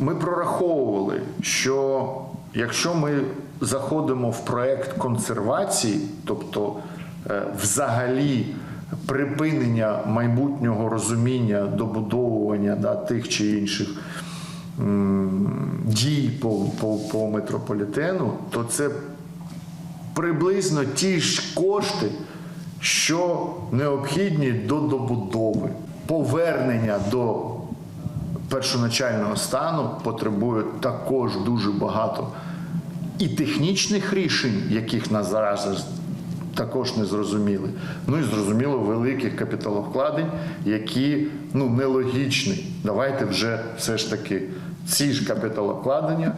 Ми прораховували, що якщо ми заходимо в проект консервації, тобто е, взагалі припинення майбутнього розуміння добудовування да, тих чи інших дій по, по, по метрополітену, то це приблизно ті ж кошти, що необхідні до добудови. Повернення до першоначального стану потребує також дуже багато і технічних рішень, яких нас зараз також не зрозуміли. Ну і зрозуміло великих капіталовкладень, які ну нелогічні. Давайте вже все ж таки ці ж капіталовкладення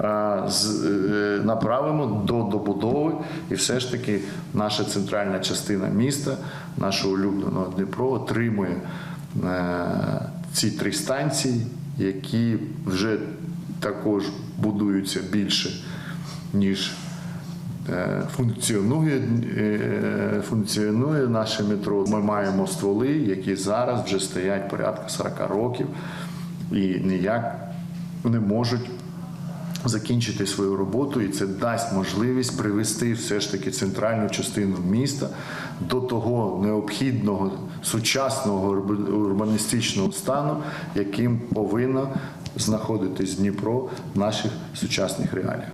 е, направимо до добудови, і все ж таки наша центральна частина міста, нашого улюбленого Дніпро, отримує е, ці три станції, які вже також будуються більше, ніж е, функціонує, е, функціонує наше метро. Ми маємо стволи, які зараз вже стоять порядка 40 років і ніяк не можуть закінчити свою роботу, і це дасть можливість привести все ж таки центральну частину міста до того необхідного сучасного урбаністичного стану, яким повинна знаходитись Дніпро в наших сучасних реаліях.